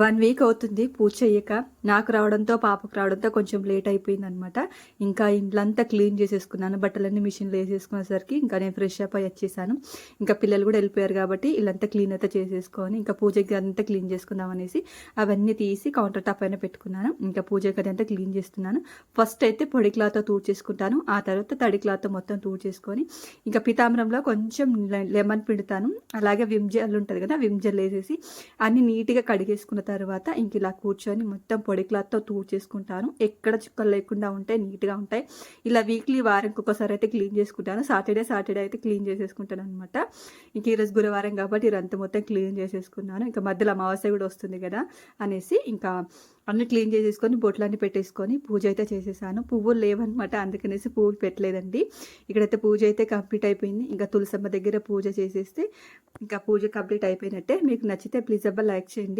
One week అవుతుంది పూజ చేయక నాకు రావడంతో పాపకు రావడంతో కొంచెం లేట్ అయిపోయింది అనమాట ఇంకా ఇంట్లంతా క్లీన్ చేసేసుకున్నాను. బట్టలన్నీ మిషన్లో వేసేసుకునేసరికి ఇంకా నేను ఫ్రెష్ అప్ అయ్యి వచ్చేసాను. ఇంకా పిల్లలు కూడా వెళ్ళిపోయారు కాబట్టి ఇల్లంతా క్లీన్ అయితే చేసేసుకొని ఇంకా పూజకి అంతా క్లీన్ చేసుకుందాం అనేసి అవన్నీ తీసి కౌంటర్ టాప్ పైన పెట్టుకున్నాను. ఇంకా పూజకి అది అంతా క్లీన్ చేస్తున్నాను. ఫస్ట్ అయితే పొడి క్లాత్ తూడ్చేసుకుంటాను. ఆ తర్వాత తడి క్లాత్ మొత్తం తూడ్చేసుకొని ఇంకా పితామరంలో కొంచెం లెమన్ పిండుతాను. అలాగే విమ్ జెల్ ఉంటుంది కదా విమ్ జెల్ వేసేసి అన్ని నీట్గా కడిగేసుకున్న తర్వాత ఇంక ఇలా కూర్చొని మొత్తం పొడి క్లాత్తో చేసుకుంటాను ఎక్కడ చుక్కలు లేకుండా ఉంటాయి నీట్గా ఉంటాయి. ఇలా వీక్లీ వారంకి ఒక్కొక్కసారి అయితే క్లీన్ చేసుకుంటాను. సాటర్డే సాటర్డే అయితే క్లీన్ చేసేసుకుంటాను అనమాట ఇంక ఈరోజు గురువారం కాబట్టి ఇదంతా మొత్తం క్లీన్ చేసేసుకున్నాను. ఇంకా మధ్యలో అమావాస్య కూడా వస్తుంది కదా అనేసి ఇంకా అన్ని క్లీన్ చేసేసుకొని బొట్లన్నీ పెట్టేసుకొని పూజ అయితే చేసేసాను. పువ్వులు లేవన్నమాట అందుకనేసి పువ్వులు పెట్టలేదండి. ఇక్కడైతే పూజ అయితే కంప్లీట్ అయిపోయింది. ఇంకా తులసమ్మ దగ్గర పూజ చేసేస్తే ఇంకా పూజ కంప్లీట్ అయిపోయినట్టే. మీకు నచ్చితే ప్లీజ్ అబ్బా లైక్ చేయండి.